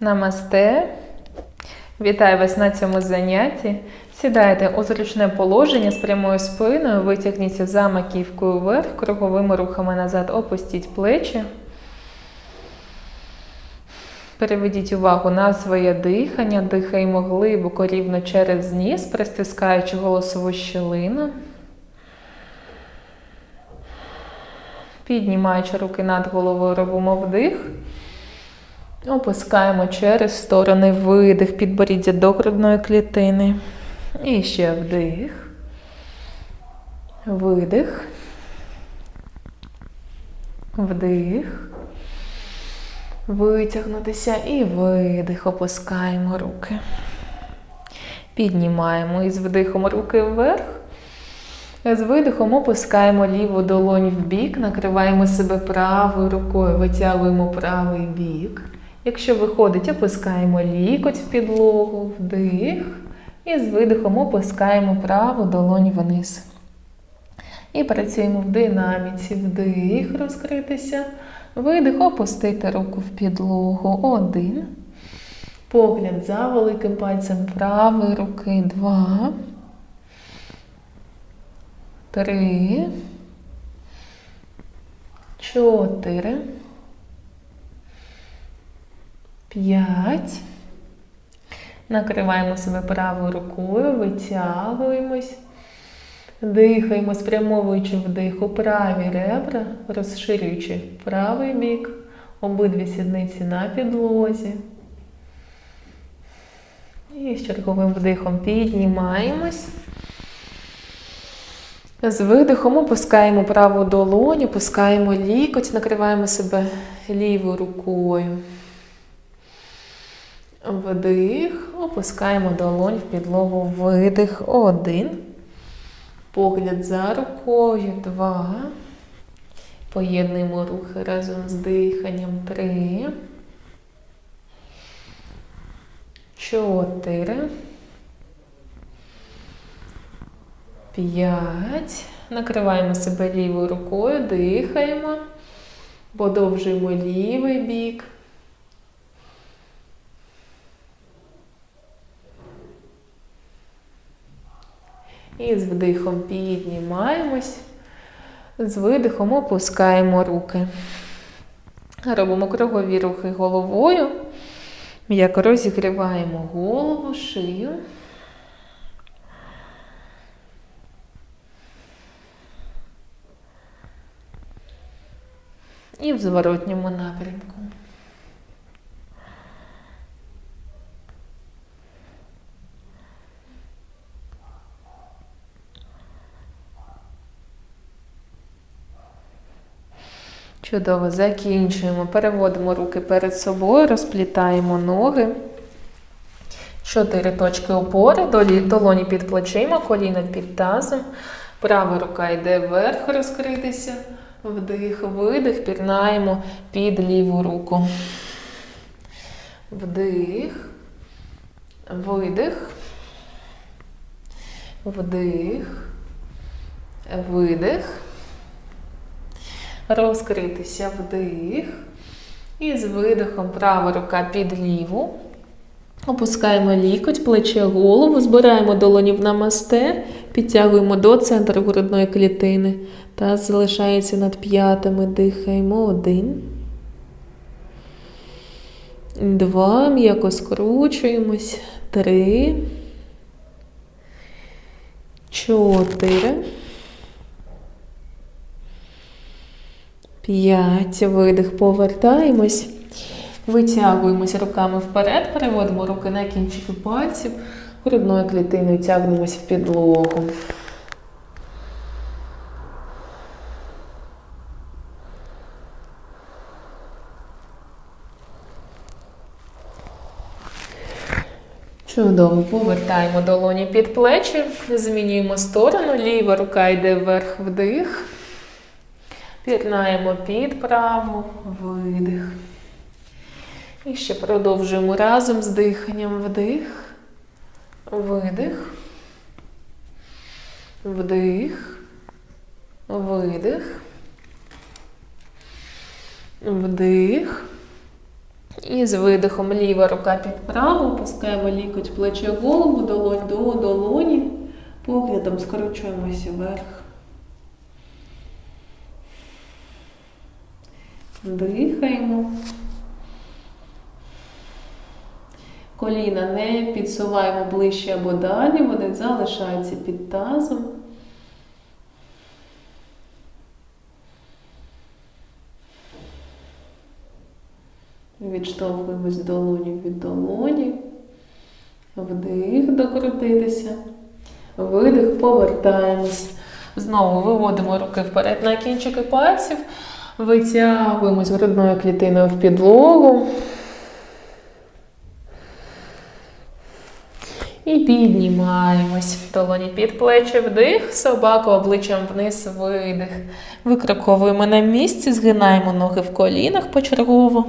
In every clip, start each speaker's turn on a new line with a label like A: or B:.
A: Намасте. Вітаю вас на цьому занятті. Сідайте у зручне положення з прямою спиною, витягніться за маківкою вверх, круговими рухами назад опустіть плечі. Переведіть увагу на своє дихання, дихаємо глибоко рівно через ніс, пристискаючи голосову щілину. Піднімаючи руки над головою, робимо вдих. Опускаємо через сторони видих, підборіддя до грудної клітини. І ще вдих. Видих. Вдих. Витягнутися і видих. Опускаємо руки. Піднімаємо із вдихом руки вверх. З видихом опускаємо ліву долонь в бік, накриваємо себе правою рукою, витягуємо правий бік. Якщо виходить, опускаємо лікоть в підлогу, вдих. І з видихом опускаємо праву долонь вниз. І працюємо в динаміці. Вдих, розкритися. Видих, опустити руку в підлогу. Один. Погляд за великим пальцем правої руки. Два. Три. Чотири. П'ять. Накриваємо себе правою рукою, витягуємось. Дихаємо, спрямовуючи вдих у праві ребра, розширюючи правий бік, обидві сідниці на підлозі. І з черговим вдихом піднімаємось. З видихом опускаємо праву долоню, опускаємо лікоть, накриваємо себе лівою рукою. Вдих, опускаємо долонь в підлогу, видих, один. Погляд за рукою, два. Поєднуємо рухи разом з диханням. Три. Чотири. П'ять. Накриваємо себе лівою рукою, дихаємо. Подовжуємо лівий бік. І з вдихом піднімаємось, з видихом опускаємо руки. Робимо кругові рухи головою. М'яко розігріваємо голову, шию. І в зворотньому напрямку. Чудово, закінчуємо. Переводимо руки перед собою, розплітаємо ноги. Чотири точки опори, долоні під плечима, коліна під тазом. Права рука йде вверх розкритися. Вдих, видих, пірнаємо під ліву руку. Вдих, видих, вдих, видих розкритися вдих. І з видихом права рука під ліву. Опускаємо лікоть, плече голову, збираємо долоні в намасте, підтягуємо до центру грудної клітини. Та залишається над п'ятами. Дихаємо. Один. Два. М'яко скручуємось. Три. Чотири. П'ять. Видих. Повертаємось. Витягуємось руками вперед, переводимо руки на кінчики пальців, грудною клітиною тягнемось в підлогу. Чудово, повертаємо долоні під плечі, змінюємо сторону, ліва рука йде вверх вдих. Пірнаємо під праву, видих. І ще продовжуємо разом з диханням вдих, видих, вдих, Видих. Вдих. І з видихом ліва рука під праву, опускаємо лікоть плече голову, долонь до долоні. Поглядом скручуємося вверх. Дихаємо. Коліна не підсуваємо ближче або далі, вони залишаються під тазом. Відштовхуємось долоні від долоні. Вдих, докрутитися. Видих, повертаємось. Знову виводимо руки вперед на кінчики пальців. Витягуємось грудною клітиною в підлогу. І піднімаємось. Долоні під плечі вдих, собаку обличчям вниз видих. Викроковуємо на місці, згинаємо ноги в колінах почергово.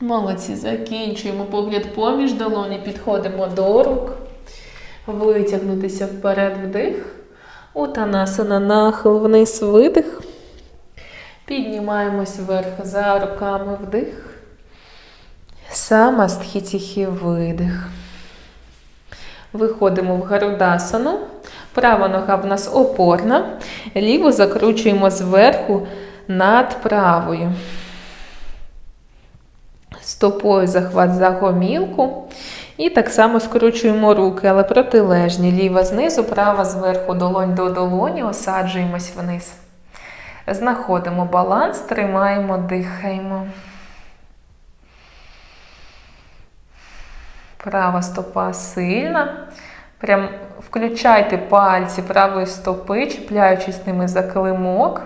A: Молодці, закінчуємо погляд поміж долоні, підходимо до рук. Витягнутися вперед вдих. Утанасана нахил вниз видих. Піднімаємось вверх за руками вдих. Самастхітіхі видих. Виходимо в гарудасану. Права нога в нас опорна. Ліву закручуємо зверху над правою. Стопою захват за гомілку. І так само скручуємо руки, але протилежні. Ліва знизу, права зверху, долонь до долоні, осаджуємось вниз. Знаходимо баланс, тримаємо, дихаємо. Права стопа сильна. Прям включайте пальці правої стопи, чіпляючись ними за килимок.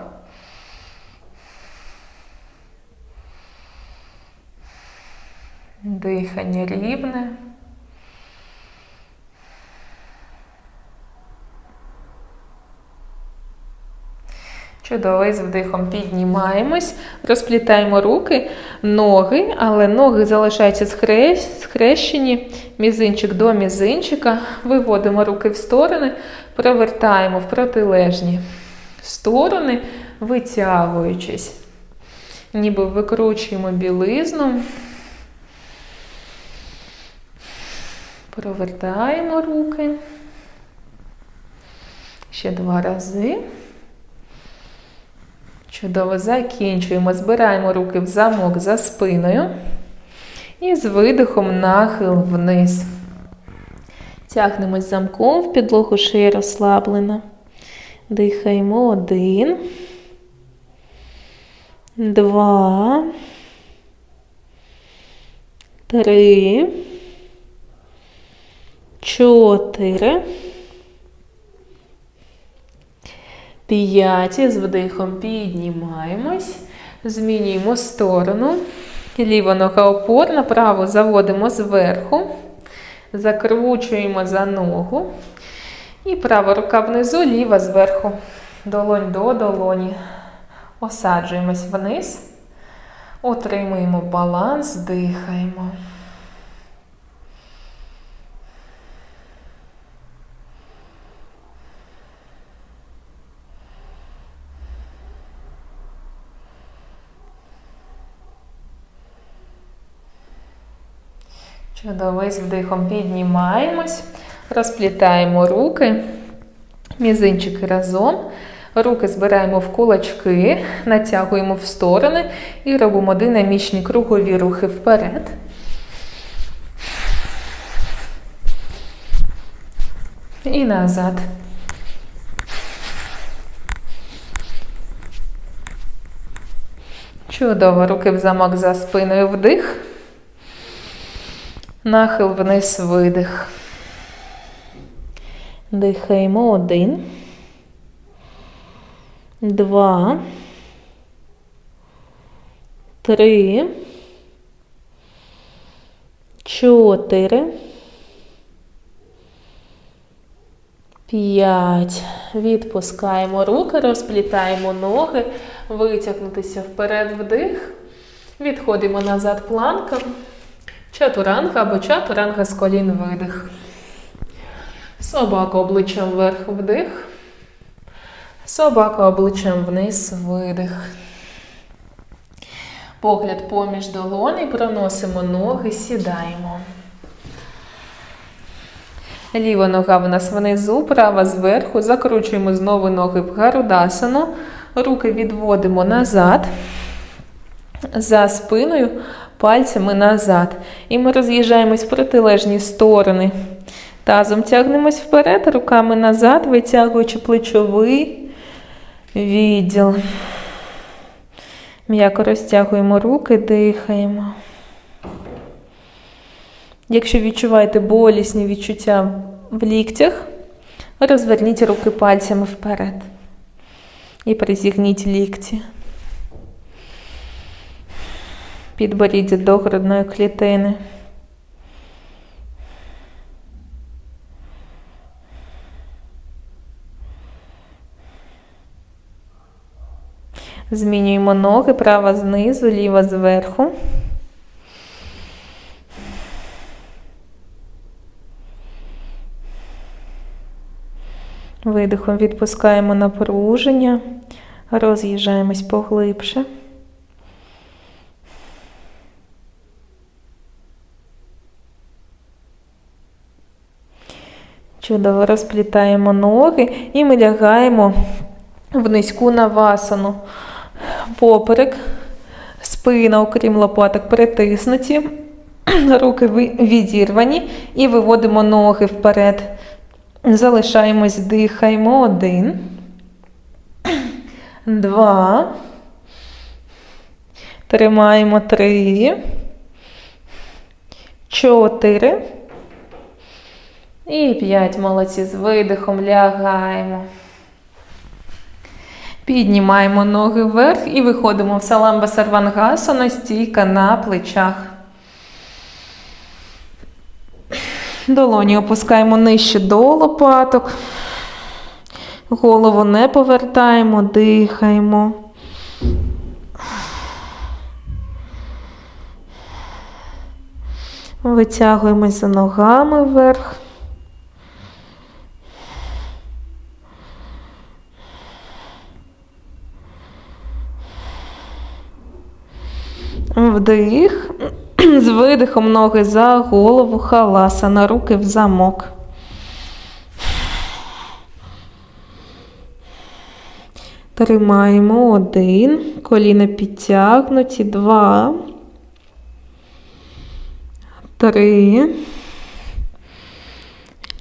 A: Дихання рівне. Чудово, з вдихом піднімаємось, розплітаємо руки, ноги, але ноги залишаються схрещені, мізинчик до мізинчика. Виводимо руки в сторони, провертаємо в протилежні сторони, витягуючись. Ніби викручуємо білизну. Провертаємо руки. Ще два рази. Чудово закінчуємо. Збираємо руки в замок за спиною. І з видихом нахил вниз. Тягнемось замком в підлогу шия розслаблена. Дихаємо один. Два. Три. Чотири. П'яті з вдихом піднімаємось, змінюємо сторону. Ліва нога опорна, праву заводимо зверху, закручуємо за ногу. І права рука внизу, ліва зверху. Долонь до долоні. Осаджуємось вниз, отримуємо баланс, дихаємо. Чудово, з вдихом піднімаємось, розплітаємо руки, мізинчики разом. Руки збираємо в кулачки, натягуємо в сторони і робимо динамічні кругові рухи вперед. І назад. Чудово, руки в замок за спиною вдих. Нахил вниз видих. Дихаємо один. Два. Три. Чотири. П'ять. Відпускаємо руки, розплітаємо ноги, Витягнутися вперед вдих. Відходимо назад планка. Чатуранга або чатуранга з колін видих. Собака обличчям вверх вдих. Собака обличчям вниз видих. Погляд поміж долоней, проносимо ноги, сідаємо. Ліва нога в нас внизу, права зверху. Закручуємо знову ноги в гарудасану. Руки відводимо назад. За спиною, пальцями назад. І ми роз'їжджаємось в протилежні сторони. Тазом тягнемось вперед, руками назад, витягуючи плечовий відділ. М'яко розтягуємо руки, дихаємо. Якщо відчуваєте болісні відчуття в ліктях, розверніть руки пальцями вперед. І призігніть лікті. Підборіддя до грудної клітини. Змінюємо ноги, права знизу, ліва зверху. Видихом відпускаємо напруження, роз'їжджаємось поглибше. Чудово розплітаємо ноги і ми лягаємо в низьку навасану. Поперек, спина, окрім лопаток, притиснуті, руки відірвані і виводимо ноги вперед. Залишаємось, дихаємо. Один. Два. Тримаємо три. Чотири. І п'ять. Молодці. З видихом лягаємо. Піднімаємо ноги вверх і виходимо в саламба сарвангасана, стійка на плечах. Долоні опускаємо нижче до лопаток. Голову не повертаємо, дихаємо. Витягуємось за ногами вверх. Вдих. З видихом ноги за голову, халаса, на руки в замок. Тримаємо один, коліна підтягнуті, два, три,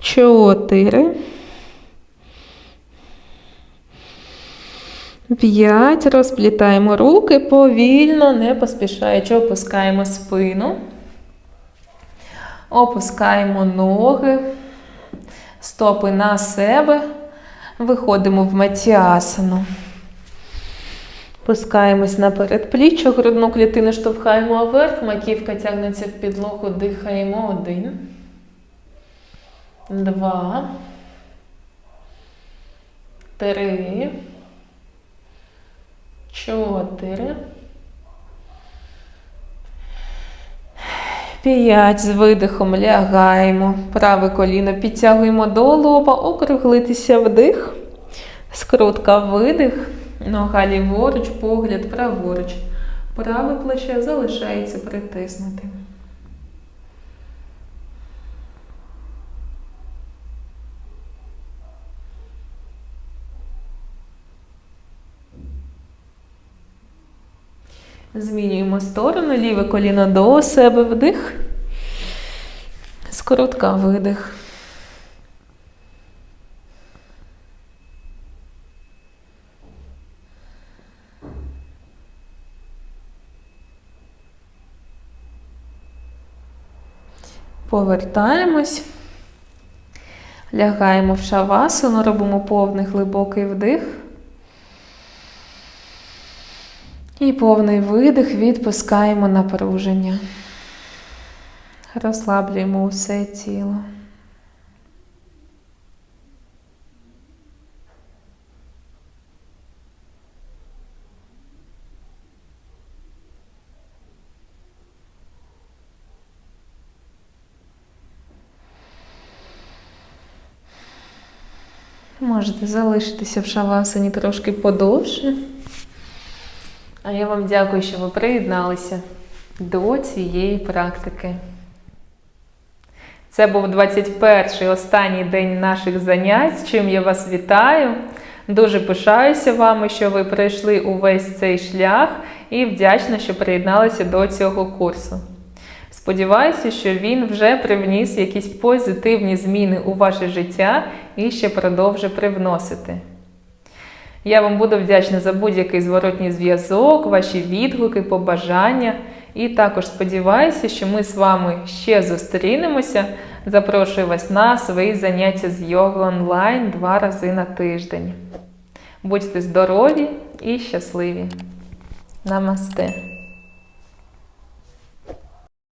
A: чотири. П'ять. Розплітаємо руки повільно, не поспішаючи, опускаємо спину. Опускаємо ноги, стопи на себе. Виходимо в матіасану. Пускаємось на передпліччя, грудну клітину штовхаємо вверх, маківка тягнеться в підлогу, дихаємо. Один. Два. Три чотири. П'ять. З видихом лягаємо. Праве коліно підтягуємо до лоба, округлитися вдих. Скрутка видих. Нога ліворуч, погляд праворуч. Праве плече залишається притиснутим. Змінюємо сторону, ліве коліно до себе вдих. Скоротка видих. Повертаємось, лягаємо в шавасану, робимо повний глибокий вдих. І повний видих відпускаємо напруження. Розслаблюємо усе тіло. Можете залишитися в шавасані трошки подовше. А я вам дякую, що ви приєдналися до цієї практики. Це був 21-й останній день наших занять, з чим я вас вітаю. Дуже пишаюся вами, що ви пройшли увесь цей шлях і вдячна, що приєдналися до цього курсу. Сподіваюся, що він вже привніс якісь позитивні зміни у ваше життя і ще продовжує привносити. Я вам буду вдячна за будь-який зворотній зв'язок, ваші відгуки, побажання. І також сподіваюся, що ми з вами ще зустрінемося. Запрошую вас на свої заняття з йоги онлайн два рази на тиждень. Будьте здорові і щасливі! Намасте!